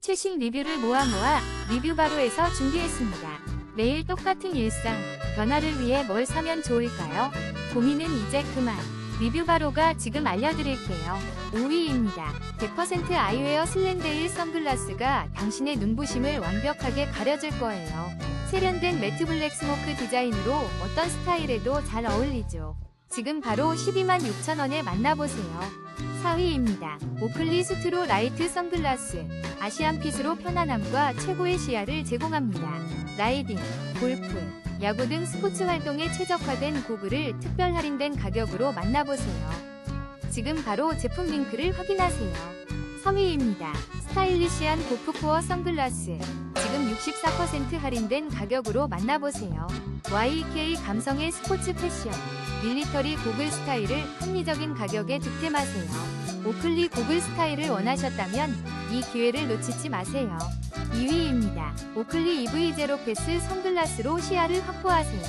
최신 리뷰를 모아 모아 리뷰 바로에서 준비했습니다. 매일 똑같은 일상, 변화를 위해 뭘 사면 좋을까요? 고민은 이제 그만. 리뷰 바로가 지금 알려드릴게요. 5위입니다. 100% 아이웨어 슬렌데일 선글라스가 당신의 눈부심을 완벽하게 가려줄 거예요. 세련된 매트 블랙 스모크 디자인으로 어떤 스타일에도 잘 어울리죠. 지금 바로 12만 6천원에 만나보세요. 4위입니다. 오클리 스트로 라이트 선글라스. 아시안핏으로 편안함과 최고의 시야를 제공합니다. 라이딩, 골프, 야구 등 스포츠 활동에 최적화된 고글을 특별 할인된 가격으로 만나보세요. 지금 바로 제품 링크를 확인하세요. 3위입니다. 스타일리시한 고프코어 선글라스. 지금 64% 할인된 가격으로 만나보세요. YK 감성의 스포츠 패션. 밀리터리 고글 스타일을 합리적인 가격에 득템하세요. 오클리 고글 스타일을 원하셨다면 이 기회를 놓치지 마세요. 2위입니다. 오클리 EV 제로 패스 선글라스로 시야를 확보하세요.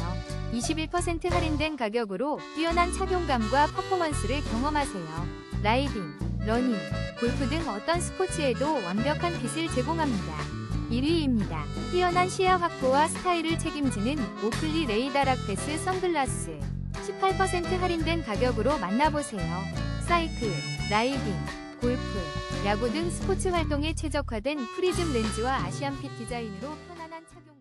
21% 할인된 가격으로 뛰어난 착용감과 퍼포먼스를 경험하세요. 라이딩, 러닝, 골프 등 어떤 스포츠에도 완벽한 빛을 제공합니다. 1위입니다. 뛰어난 시야 확보와 스타일을 책임지는 오클리 레이다락 패스 선글라스. 18% 할인된 가격으로 만나보세요. 사이클, 라이딩, 골프, 야구 등 스포츠 활동에 최적화된 프리즘 렌즈와 아시안핏 디자인으로 편안한 착용